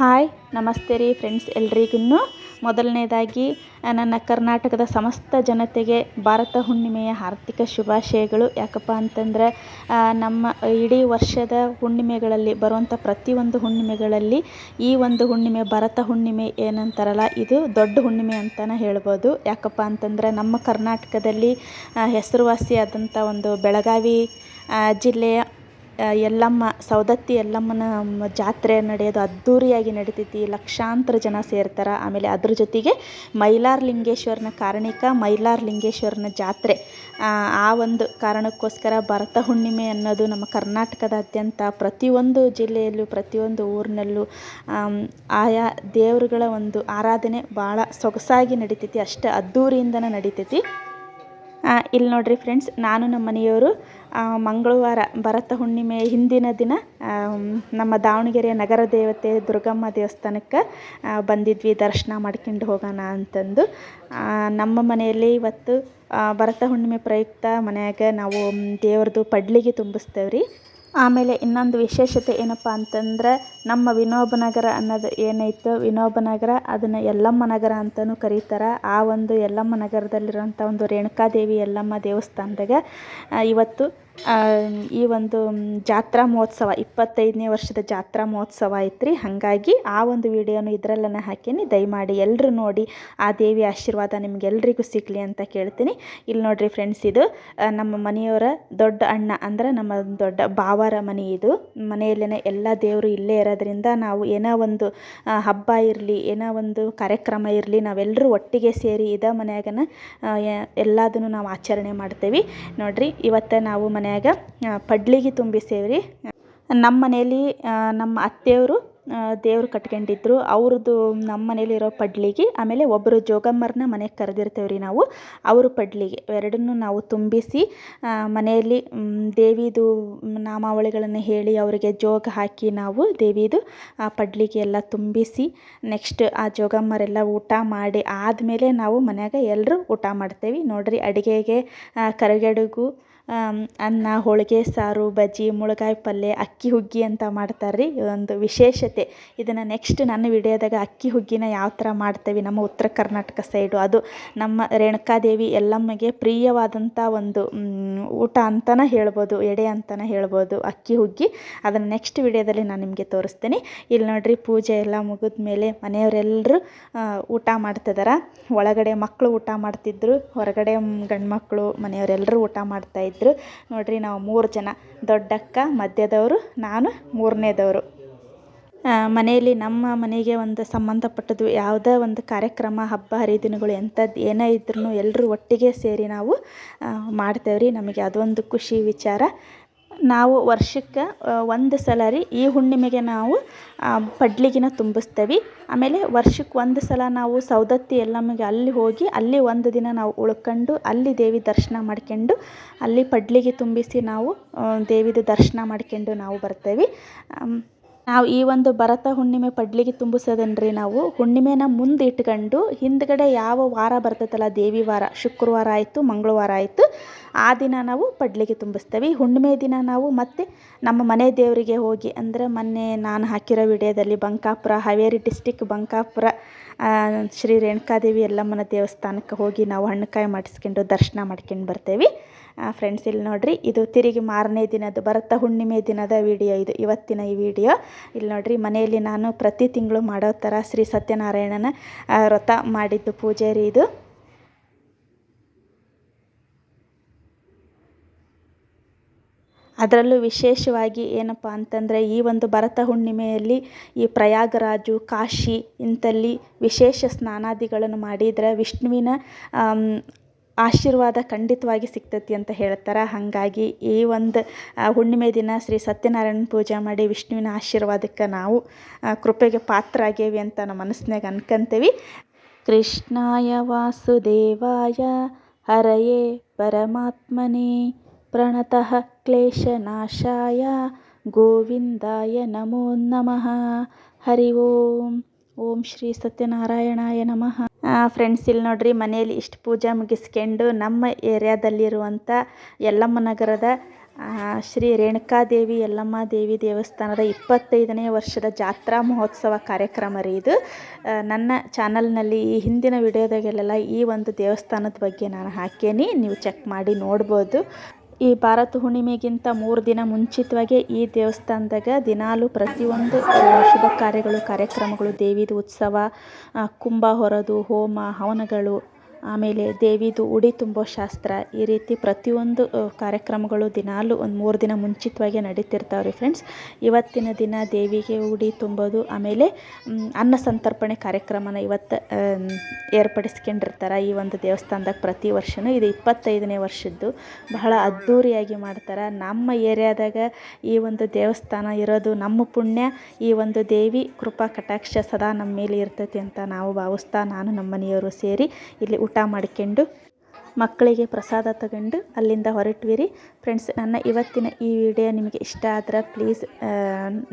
Hi, ನಮಸ್ತೆ ರೀ friends ಎಲ್ರಿಗೂ ಮೊದಲನೇದಾಗಿ ನನ್ನ ಕರ್ನಾಟಕದ ಸಮಸ್ತ ಜನತೆಗೆ ಭಾರತ ಹುಣ್ಣಿಮೆಯ ಆರ್ಥಿಕ ಶುಭಾಶಯಗಳು. ಯಾಕಪ್ಪ ಅಂತಂದ್ರೆ ನಮ್ಮ ಇಡೀ ವರ್ಷದ ಹುಣ್ಣಿಮೆಗಳಲ್ಲಿ ಬರುವಂಥ ಪ್ರತಿಯೊಂದು ಹುಣ್ಣಿಮೆಗಳಲ್ಲಿ ಈ ಒಂದು ಹುಣ್ಣಿಮೆ ಭರತ ಹುಣ್ಣಿಮೆ ಏನಂತಾರಲ್ಲ, ಇದು ದೊಡ್ಡ ಹುಣ್ಣಿಮೆ ಅಂತಲೇ ಹೇಳ್ಬೋದು. ಯಾಕಪ್ಪ ಅಂತಂದ್ರೆ, ನಮ್ಮ ಕರ್ನಾಟಕದಲ್ಲಿ ಹೆಸರುವಾಸಿಯಾದಂಥ ಒಂದು ಬೆಳಗಾವಿ ಜಿಲ್ಲೆಯ ಯಲ್ಲಮ್ಮ, ಸವದತ್ತಿ ಯಲ್ಲಮ್ಮನ ಜಾತ್ರೆ ನಡೆಯೋದು ಅದ್ಧೂರಿಯಾಗಿ ನಡಿತೈತಿ. ಲಕ್ಷಾಂತರ ಜನ ಸೇರ್ತಾರೆ. ಆಮೇಲೆ ಅದ್ರ ಜೊತೆಗೆ ಮೈಲಾರ ಲಿಂಗೇಶ್ವರನ ಕಾರಣಿಕ ಮೈಲಾರ ಲಿಂಗೇಶ್ವರನ ಜಾತ್ರೆ. ಆ ಒಂದು ಕಾರಣಕ್ಕೋಸ್ಕರ ಭರತ ಹುಣ್ಣಿಮೆ ಅನ್ನೋದು ನಮ್ಮ ಕರ್ನಾಟಕದಾದ್ಯಂತ ಪ್ರತಿಯೊಂದು ಜಿಲ್ಲೆಯಲ್ಲೂ, ಪ್ರತಿಯೊಂದು ಊರಿನಲ್ಲೂ ಆಯಾ ದೇವರುಗಳ ಒಂದು ಆರಾಧನೆ ಭಾಳ ಸೊಗಸಾಗಿ ನಡಿತೈತಿ. ಅಷ್ಟು ಅದ್ಧೂರಿಯಿಂದನೇ ನಡಿತೈತಿ. ಇಲ್ಲಿ ನೋಡಿರಿ ಫ್ರೆಂಡ್ಸ್ ನಾನು ನಮ್ಮ ಮನೆಯವರು ಮಂಗಳವಾರ ಭರತ ಹುಣ್ಣಿಮೆ ಹಿಂದಿನ ದಿನ ನಮ್ಮ ದಾವಣಗೆರೆಯ ನಗರ ದೇವತೆ ದುರ್ಗಮ್ಮ ದೇವಸ್ಥಾನಕ್ಕೆ ಬಂದಿದ್ವಿ ದರ್ಶನ ಮಾಡ್ಕೊಂಡು ಹೋಗೋಣ ಅಂತಂದು. ನಮ್ಮ ಮನೆಯಲ್ಲಿ ಇವತ್ತು ಭರತ ಹುಣ್ಣಿಮೆ ಪ್ರಯುಕ್ತ ಮನೆಯಾಗ ನಾವು ದೇವ್ರದ್ದು ಪಡ್ಲಿಗೆ ತುಂಬಿಸ್ತೇವೆ ರೀ ಆಮೇಲೆ ಇನ್ನೊಂದು ವಿಶೇಷತೆ ಏನಪ್ಪ ಅಂತಂದ್ರೆ ನಮ್ಮ ವಿನೋಬ ನಗರ ಅನ್ನೋದು ಏನೈತೋ ವಿನೋಬ ನಗರ, ಅದನ್ನು ಯಲ್ಲಮ್ಮ ನಗರ ಅಂತಲೂ ಕರೀತಾರೆ. ಆ ಒಂದು ಯಲ್ಲಮ್ಮ ನಗರದಲ್ಲಿರುವಂಥ ಒಂದು ರೇಣುಕಾದೇವಿ ಯಲ್ಲಮ್ಮ ದೇವಸ್ಥಾನದಾಗ ಇವತ್ತು ಈ ಒಂದು ಜಾತ್ರಾ ಮಹೋತ್ಸವ, ಇಪ್ಪತ್ತೈದನೇ ವರ್ಷದ ಜಾತ್ರಾ ಮಹೋತ್ಸವ ಐತ್ರಿ. ಹಾಗಾಗಿ ಆ ಒಂದು ವಿಡಿಯೋನು ಇದರಲ್ಲೇ ಹಾಕೀನಿ. ದಯಮಾಡಿ ಎಲ್ಲರೂ ನೋಡಿ, ಆ ದೇವಿ ಆಶೀರ್ವಾದ ನಿಮಗೆಲ್ಲರಿಗೂ ಸಿಗಲಿ ಅಂತ ಕೇಳ್ತೀನಿ. ಇಲ್ಲಿ ನೋಡಿರಿ ಫ್ರೆಂಡ್ಸ್ ಇದು ನಮ್ಮ ಮನೆಯವರ ದೊಡ್ಡ ಅಣ್ಣ ಅಂದ್ರೆ ನಮ್ಮ ದೊಡ್ಡ ಬಾವರ ಮನೆ ಇದು. ಮನೆಯಲ್ಲೇ ಎಲ್ಲ ದೇವರು ಇಲ್ಲೇ ಇರೋದ್ರಿಂದ ನಾವು ಏನೋ ಒಂದು ಹಬ್ಬ ಇರಲಿ, ಏನೋ ಒಂದು ಕಾರ್ಯಕ್ರಮ ಇರಲಿ ನಾವೆಲ್ಲರೂ ಒಟ್ಟಿಗೆ ಸೇರಿ ಇದ ಮನೆಯಾಗನ ಎಲ್ಲದನ್ನು ನಾವು ಆಚರಣೆ ಮಾಡ್ತೇವೆ. ನೋಡಿರಿ, ಇವತ್ತು ನಾವು ಮನ್ಯಾಗ ಪಡ್ಲಿಗೆ ತುಂಬಿಸೇವ್ರಿ ನಮ್ಮ ಮನೇಲಿ ನಮ್ಮ ಅತ್ತೆಯವರು ದೇವರು ಕಟ್ಕೊಂಡಿದ್ರು. ಅವ್ರದ್ದು ನಮ್ಮ ಮನೇಲಿರೋ ಪಡ್ಲಿಗೆ, ಆಮೇಲೆ ಒಬ್ಬರು ಜೋಗಮ್ಮರನ್ನ ಮನೆಗೆ ಕರೆದಿರ್ತೇವೆ ರೀ ನಾವು. ಅವರು ಪಡ್ಲಿಗೆ. ಎರಡನ್ನೂ ನಾವು ತುಂಬಿಸಿ ಮನೆಯಲ್ಲಿ ದೇವಿದು ನಾಮಾವಳಿಗಳನ್ನು ಹೇಳಿ ಅವರಿಗೆ ಜೋಗ ಹಾಕಿ ನಾವು ದೇವಿದು, ಆ, ಪಡ್ಲಿಗೆ ಎಲ್ಲ ತುಂಬಿಸಿ, ನೆಕ್ಸ್ಟ್ ಆ ಜೋಗಮ್ಮರೆಲ್ಲ ಊಟ ಮಾಡಿ ಆದಮೇಲೆ ನಾವು ಮನೆಯಾಗ ಎಲ್ಲರೂ ಊಟ ಮಾಡ್ತೇವೆ. ನೋಡಿರಿ ಅಡುಗೆಗೆ ಕರಿಗಡುಗು ಅನ್ನ, ಹೋಳಿಗೆ, ಸಾರು, ಬಜ್ಜಿ, ಮುಳ್ಗಾಯಿ ಪಲ್ಯ ಅಕ್ಕಿ ಹುಗ್ಗಿ ಅಂತ ಮಾಡ್ತಾರೆ ರೀ ಒಂದು ವಿಶೇಷತೆ. ಇದನ್ನು ನೆಕ್ಸ್ಟ್ ನನ್ನ ವಿಡಿಯೋದಾಗ ಅಕ್ಕಿ ಹುಗ್ಗಿನ ಯಾವ ಥರ ಮಾಡ್ತೇವೆ, ನಮ್ಮ ಉತ್ತರ ಕರ್ನಾಟಕ ಸೈಡು ಅದು ನಮ್ಮ ರೇಣುಕಾದೇವಿ ಎಲ್ಲಮ್ಮಗೆ ಪ್ರಿಯವಾದಂಥ ಒಂದು ಊಟ ಅಂತಲೇ ಹೇಳ್ಬೋದು, ಎಡೆ ಅಂತಲೇ ಹೇಳ್ಬೋದು ಅಕ್ಕಿ ಹುಗ್ಗಿ. ಅದನ್ನು ನೆಕ್ಸ್ಟ್ ವಿಡಿಯೋದಲ್ಲಿ ನಾನು ನಿಮಗೆ ತೋರಿಸ್ತೀನಿ. ಇಲ್ಲಿ ನೋಡಿರಿ ಪೂಜೆ ಎಲ್ಲ ಮುಗಿದ ಮೇಲೆ ಮನೆಯವರೆಲ್ಲರೂ ಊಟ ಮಾಡ್ತಿದ್ದಾರೆ ಒಳಗಡೆ ಮಕ್ಕಳು ಊಟ ಮಾಡ್ತಿದ್ರು, ಹೊರಗಡೆ ಗಂಡು ಮಕ್ಕಳು ಮನೆಯವರೆಲ್ಲರೂ ಊಟ ಮಾಡ್ತಾಯಿದ್ರು ಇದ್ದರು ನೋಡಿರಿ ನಾವು ಮೂರು ಜನ, ದೊಡ್ಡಕ್ಕ, ಮಧ್ಯದವರು, ನಾನು ಮೂರನೇದವರು. ಮನೆಯಲ್ಲಿ ನಮ್ಮ ಮನೆಗೆ ಒಂದು ಸಂಬಂಧಪಟ್ಟದ್ದು ಯಾವುದೇ ಒಂದು ಕಾರ್ಯಕ್ರಮ, ಹಬ್ಬ, ಹರಿದಿನಗಳು ಎಂಥದ್ದು ಏನೇ ಇದ್ರೂ ಎಲ್ಲರೂ ಒಟ್ಟಿಗೆ ಸೇರಿ ನಾವು ಮಾಡ್ತೇವೆ ರೀ ನಮಗೆ ಅದೊಂದು ಖುಷಿ ವಿಚಾರ. ನಾವು ವರ್ಷಕ್ಕೆ ಒಂದು ಸಲ ರೀ ಈ ಹುಣ್ಣಿಮೆಗೆ ನಾವು ಪಡ್ಲಿಗೆನ ತುಂಬಿಸ್ತೇವೆ. ಆಮೇಲೆ ವರ್ಷಕ್ಕೆ ಒಂದು ಸಲ ನಾವು ಸವದತ್ತಿ ಎಲ್ಲಮ್ಮಗೆ ಅಲ್ಲಿ ಹೋಗಿ, ಅಲ್ಲಿ ಒಂದು ದಿನ ನಾವು ಉಳ್ಕೊಂಡು, ಅಲ್ಲಿ ದೇವಿ ದರ್ಶನ ಮಾಡ್ಕೊಂಡು, ಅಲ್ಲಿ ಪಡ್ಲಿಗೆ ತುಂಬಿಸಿ ನಾವು ದೇವಿದು ದರ್ಶನ ಮಾಡ್ಕೊಂಡು ನಾವು ಬರ್ತೇವೆ. ನಾವು ಈ ಒಂದು ಭರತ ಹುಣ್ಣಿಮೆ ಪಡ್ಲಿಗೆ ತುಂಬಿಸೋದನ್ರಿ ನಾವು. ಹುಣ್ಣಿಮೆನ ಮುಂದೆ ಇಟ್ಕೊಂಡು ಹಿಂದ್ಗಡೆ ಯಾವ ವಾರ ಬರ್ತೈತಲ್ಲ, ದೇವಿ ವಾರ, ಶುಕ್ರವಾರ ಆಯಿತು, ಮಂಗಳವಾರ ಆಯಿತು, ಆ ದಿನ ನಾವು ಪಡ್ಲಿಗೆ ತುಂಬಿಸ್ತೇವೆ. ಹುಣ್ಣಿಮೆ ದಿನ ನಾವು ಮತ್ತೆ ನಮ್ಮ ಮನೆ ದೇವರಿಗೆ ಹೋಗಿ, ಅಂದರೆ ಮೊನ್ನೆ ನಾನು ಹಾಕಿರೋ ವಿಡಿಯೋದಲ್ಲಿ ಬಂಕಾಪುರ, ಹಾವೇರಿ ಡಿಸ್ಟಿಕ್ ಬಂಕಾಪುರ ಶ್ರೀ ರೇಣುಕಾದೇವಿ ಯಲ್ಲಮ್ಮನ ದೇವಸ್ಥಾನಕ್ಕೆ ಹೋಗಿ ನಾವು ಹಣ್ಣುಕಾಯಿ ಮಾಡಿಸ್ಕೊಂಡು ದರ್ಶನ ಮಾಡ್ಕೊಂಡು ಬರ್ತೇವೆ. ಫ್ರೆಂಡ್ಸ್ ಇಲ್ಲಿ ನೋಡಿರಿ, ಇದು ತಿರುಗಿ ಮಾರನೇ ದಿನದ ಭರತ ಹುಣ್ಣಿಮೆ ದಿನದ ವಿಡಿಯೋ ಇದು, ಇವತ್ತಿನ ಈ ವಿಡಿಯೋ ಇಲ್ಲಿ ನೋಡಿರಿ, ಮನೆಯಲ್ಲಿ ನಾನು ಪ್ರತಿ ತಿಂಗಳು ಮಾಡೋ ಥರ ಶ್ರೀ ಸತ್ಯನಾರಾಯಣನ ವ್ರತ ಮಾಡಿದ್ದು ಪೂಜೆ ರೀ ಇದು. ಅದರಲ್ಲೂ ವಿಶೇಷವಾಗಿ ಏನಪ್ಪ ಅಂತಂದರೆ, ಈ ಒಂದು ಭರತ ಹುಣ್ಣಿಮೆಯಲ್ಲಿ ಈ ಪ್ರಯಾಗರಾಜು, ಕಾಶಿ ಇಂಥಲ್ಲಿ ವಿಶೇಷ ಸ್ನಾನಾದಿಗಳನ್ನು ಮಾಡಿದರೆ ವಿಷ್ಣುವಿನ ಆಶೀರ್ವಾದ ಖಂಡಿತವಾಗಿ ಸಿಗ್ತೈತಿ ಅಂತ ಹೇಳ್ತಾರೆ. ಹಾಗಾಗಿ ಈ ಒಂದು ಹುಣ್ಣಿಮೆ ದಿನ ಶ್ರೀ ಸತ್ಯನಾರಾಯಣ ಪೂಜೆ ಮಾಡಿ ವಿಷ್ಣುವಿನ ಆಶೀರ್ವಾದಕ್ಕೆ ನಾವು ಕೃಪೆಗೆ ಪಾತ್ರ ಆಗೇವಿ ಅಂತ ನಮ್ಮ ಮನಸ್ಸಿನಾಗ ಅನ್ಕೊಂತೀವಿ. ಕೃಷ್ಣಾಯ ವಾಸುದೇವಾಯ, ಹರಯೇ ಪರಮಾತ್ಮನೇ, ಪ್ರಣತಃ ಕ್ಲೇಶನಾಶಾಯ, ಗೋವಿಂದಾಯ ನಮೋ ನಮಃ. ಹರಿ ಓಂ ಓಂ ಶ್ರೀ ಸತ್ಯನಾರಾಯಣಾಯ ನಮಃ. ಫ್ರೆಂಡ್ಸ್ ಇಲ್ಲಿ ನೋಡ್ರಿ, ಮನೆಯಲ್ಲಿ ಇಷ್ಟು ಪೂಜೆ ಮುಗಿಸ್ಕೊಂಡು ನಮ್ಮ ಏರಿಯಾದಲ್ಲಿರುವಂಥ ಯಲ್ಲಮ್ಮ ನಗರದ ಶ್ರೀ ರೇಣುಕಾದೇವಿ ಯಲ್ಲಮ್ಮ ದೇವಿ ದೇವಸ್ಥಾನದ ಇಪ್ಪತ್ತೈದನೇ ವರ್ಷದ ಜಾತ್ರಾ ಮಹೋತ್ಸವ ಕಾರ್ಯಕ್ರಮ ರೀ ಇದು. ನನ್ನ ಚಾನಲ್ನಲ್ಲಿ ಈ ಹಿಂದಿನ ವಿಡಿಯೋದಾಗೆಲ್ಲ ಈ ಒಂದು ದೇವಸ್ಥಾನದ ಬಗ್ಗೆ ನಾನು ಹಾಕೇನಿ, ನೀವು ಚೆಕ್ ಮಾಡಿ ನೋಡ್ಬೋದು. ಈ ಭಾರತ ಹುಣ್ಣಿಮೆಗಿಂತ ಮೂರು ದಿನ ಮುಂಚಿತವಾಗೆ ಈ ದೇವಸ್ಥಾನದಾಗ ದಿನಾಲು ಪ್ರತಿಯೊಂದು ಶುಭ ಕಾರ್ಯಗಳು, ಕಾರ್ಯಕ್ರಮಗಳು, ದೇವಿದು ಉತ್ಸವ ಕುಂಭ ಹೊರದು, ಹೋಮ, ಹವನಗಳು ಆಮೇಲೆ ದೇವಿದು ಉಡಿ ತುಂಬೋ ಶಾಸ್ತ್ರ, ಈ ರೀತಿ ಪ್ರತಿಯೊಂದು ಕಾರ್ಯಕ್ರಮಗಳು ದಿನಾಲು ಒಂದು ಮೂರು ದಿನ ಮುಂಚಿತವಾಗಿ ನಡೀತಿರ್ತಾವೆ ರೀ ಫ್ರೆಂಡ್ಸ್ ಇವತ್ತಿನ ದಿನ ದೇವಿಗೆ ಉಡಿ ತುಂಬೋದು, ಆಮೇಲೆ ಅನ್ನ ಸಂತರ್ಪಣೆ ಕಾರ್ಯಕ್ರಮನ ಇವತ್ತು ಏರ್ಪಡಿಸ್ಕೊಂಡಿರ್ತಾರೆ ಈ ಒಂದು ದೇವಸ್ಥಾನದಾಗ ಪ್ರತಿ ವರ್ಷವೂ ಇದು ಇಪ್ಪತ್ತೈದನೇ ವರ್ಷದ್ದು. ಬಹಳ ಅದ್ಧೂರಿಯಾಗಿ ಮಾಡ್ತಾರೆ. ನಮ್ಮ ಏರಿಯಾದಾಗ ಈ ಒಂದು ದೇವಸ್ಥಾನ ಇರೋದು ನಮ್ಮ ಪುಣ್ಯ. ಈ ಒಂದು ದೇವಿ ಕೃಪಾ ಕಟಾಕ್ಷ ಸದಾ ನಮ್ಮ ಮೇಲೆ ಇರ್ತೈತಿ ಅಂತ ನಾವು ಭಾವಿಸ್ತಾ ನಾನು ನಮ್ಮ ಮನೆಯವರು ಸೇರಿ ಇಲ್ಲಿ ಊಟ ಮಾಡ್ಕೊಂಡು ಮಕ್ಕಳಿಗೆ ಪ್ರಸಾದ ತಗೊಂಡು ಅಲ್ಲಿಂದ ಹೊರಟ್ವಿ ರೀ ಫ್ರೆಂಡ್ಸ್ ನನ್ನ ಇವತ್ತಿನ ಈ ವಿಡಿಯೋ ನಿಮಗೆ ಇಷ್ಟ ಆದ್ರೆ ಪ್ಲೀಸ್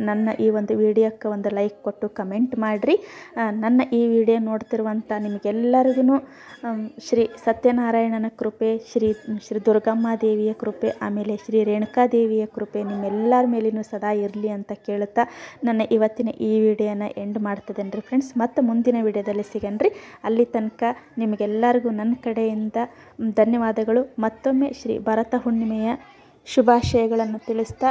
ನನ್ನ ಈ ಒಂದು ವಿಡಿಯೋಕ್ಕೆ ಒಂದು ಲೈಕ್ ಕೊಟ್ಟು ಕಮೆಂಟ್ ಮಾಡಿರಿ. ನನ್ನ ಈ ವಿಡಿಯೋ ನೋಡ್ತಿರುವಂಥ ನಿಮಗೆಲ್ಲರಿಗೂ ಶ್ರೀ ಸತ್ಯನಾರಾಯಣನ ಕೃಪೆ, ಶ್ರೀ ಶ್ರೀ ದುರ್ಗಮ್ಮ ದೇವಿಯ ಕೃಪೆ, ಆಮೇಲೆ ಶ್ರೀ ರೇಣುಕಾದೇವಿಯ ಕೃಪೆ ನಿಮ್ಮೆಲ್ಲರ ಮೇಲೂ ಸದಾ ಇರಲಿ ಅಂತ ಕೇಳುತ್ತಾ ನನ್ನ ಇವತ್ತಿನ ಈ ವಿಡಿಯೋನ ಎಂಡ್ ಮಾಡ್ತದೇನೆ ರೀ ಫ್ರೆಂಡ್ಸ್ ಮತ್ತು ಮುಂದಿನ ವಿಡಿಯೋದಲ್ಲಿ ಸಿಗನ್ರಿ. ಅಲ್ಲಿ ತನಕ ನಿಮಗೆಲ್ಲರಿಗೂ ನನ್ನ ಕಡೆಯಿಂದ ಧನ್ಯವಾದಗಳು. ಮತ್ತೊಮ್ಮೆ ಶ್ರೀ ಭರತ ಹುಣ್ಣಿಮೆಯ ಶುಭಾಶಯಗಳನ್ನು ತಿಳಿಸ್ತಾ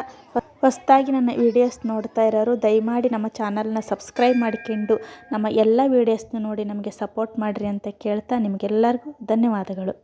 ಹೊಸದಾಗಿ ನನ್ನ ವೀಡಿಯೋಸ್ ನೋಡ್ತಾ ಇರೋರು, ದಯಮಾಡಿ ನಮ್ಮ ಚಾನಲ್ನ ಸಬ್ಸ್ಕ್ರೈಬ್ ಮಾಡಿಕೊಂಡು ನಮ್ಮ ಎಲ್ಲ ವೀಡಿಯೋಸ್ನ ನೋಡಿ ನಮಗೆ ಸಪೋರ್ಟ್ ಮಾಡಿರಿ ಅಂತ ಕೇಳ್ತಾ ನಿಮಗೆಲ್ಲರಿಗೂ ಧನ್ಯವಾದಗಳು.